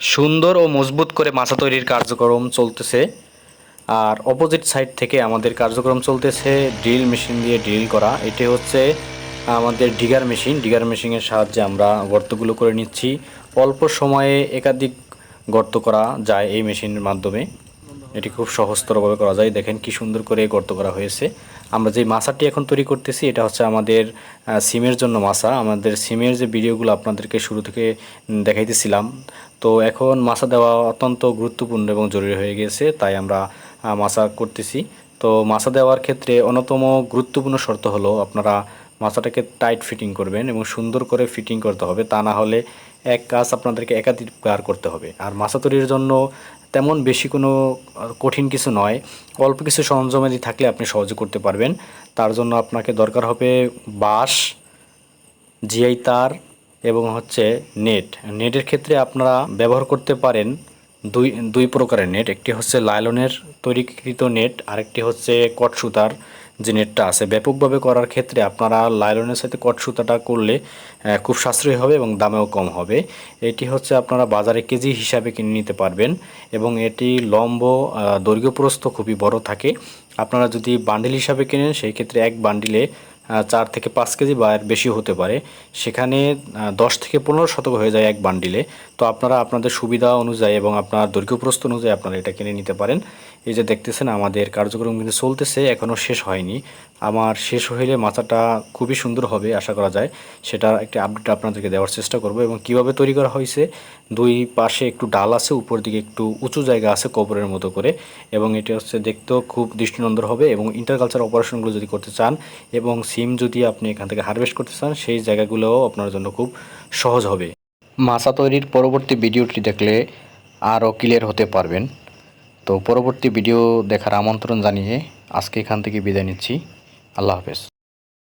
সুন্দর ও মজবুত করে মাছা তৈরির কার্যক্রম চলতেছে। আর অপোজিট সাইড থেকে আমাদের কার্যক্রম চলতেছে ড্রিল মেশিন দিয়ে ড্রিল করা। এটি হচ্ছে আমাদের ডিগার মেশিন ডিগার মেশিনের সাহায্যে আমরা গর্তগুলো করে নিচ্ছি। অল্প সময়ে একাধিক গর্ত করা যায় এই মেশিনের মাধ্যমে। এটি খুব সহজতরভাবে করা যায়। দেখেন কি সুন্দর করে গর্ত করা হয়েছে। আমরা যে মাছাটি এখন তৈরি করতেছি, এটা হচ্ছে আমাদের সিমের জন্য মাছা। আমাদের সিমের যে ভিডিওগুলো আপনাদেরকে শুরু থেকে দেখাইতেছিলাম, তো এখন মাছা দেওয়া অত্যন্ত গুরুত্বপূর্ণ এবং জরুরি হয়ে গেছে, তাই আমরা মাছা করতেছি। তো মাছা দেওয়ার ক্ষেত্রে অন্যতম গুরুত্বপূর্ণ শর্ত হলো, আপনারা মাছাটাকে টাইট ফিটিং করবেন এবং সুন্দর করে ফিটিং করতে হবে। তা না হলে এক কাজ আপনাদেরকে একাধিকবার করতে হবে। আর মাছা তৈরির জন্য তেমন বেশি কোনো কঠিন কিছু নয়। অল্প কিছু সরঞ্জামাদি থাকলে আপনি সহজে করতে পারবেন। তার জন্য আপনাকে দরকার হবে বাঁশ, জিআই তার এবং হচ্ছে নেট। নেটের ক্ষেত্রে আপনারা ব্যবহার করতে পারেন দুই দুই প্রকারের নেট। একটি হচ্ছে লাইলনের তৈরিকৃত নেট, আরেকটি হচ্ছে কট সুতার। যে নেটটা আছে, ব্যাপকভাবে করার ক্ষেত্রে আপনারা লাইলনের সাথে কট সুতাটা করলে খুব সাশ্রয়ী হবে এবং দামেও কম হবে। এটি হচ্ছে আপনারা বাজারে কেজি হিসাবে কিনে নিতে পারবেন এবং এটি লম্ব দৈর্ঘ্যপ্রস্থ খুবই বড় থাকে। আপনারা যদি বান্ডিল হিসাবে কেনেন, সেই ক্ষেত্রে এক বান্ডিলে চার থেকে পাঁচ কেজি বা এর বেশি হতে পারে। সেখানে দশ থেকে পনেরো শতক হয়ে যায় এক বান্ডিলে। তো আপনারা আপনাদের সুবিধা অনুযায়ী এবং আপনার দৈর্ঘ্যপ্রস্থ অনুযায়ী আপনারা এটা কিনে নিতে পারেন। এই যে দেখতেছেন, আমাদের কার্যক্রম কিন্তু চলতেছে এখনও শেষ হয়নি। আমার শেষ হইলে মাথাটা খুবই সুন্দর হবে, আশা করা যায়। সেটা একটা আপডেট আপনাদেরকে দেওয়ার চেষ্টা করব এবং কীভাবে তৈরি করা হয়েছে, দুই পাশে একটু ডাল আছে, উপর দিকে একটু উঁচু জায়গা আছে কবরের মতো করে এবং এটি হচ্ছে দেখতেও খুব দৃষ্টিনন্দর হবে এবং ইন্টারকালচার অপারেশনগুলো যদি করতে চান এবং সিম যদি আপনি এখান থেকে হারভেস্ট করতে চান, সেই জায়গাগুলোও আপনার জন্য খুব সহজ হবে। মাছা তৈরির পরবর্তী ভিডিওটি দেখলে আরও ক্লিয়ার হতে পারবেন। তো পরবর্তী ভিডিও দেখার আমন্ত্রণ জানিয়ে আজকে এখান থেকে বিদায় নিচ্ছি। আল্লাহ হাফেজ।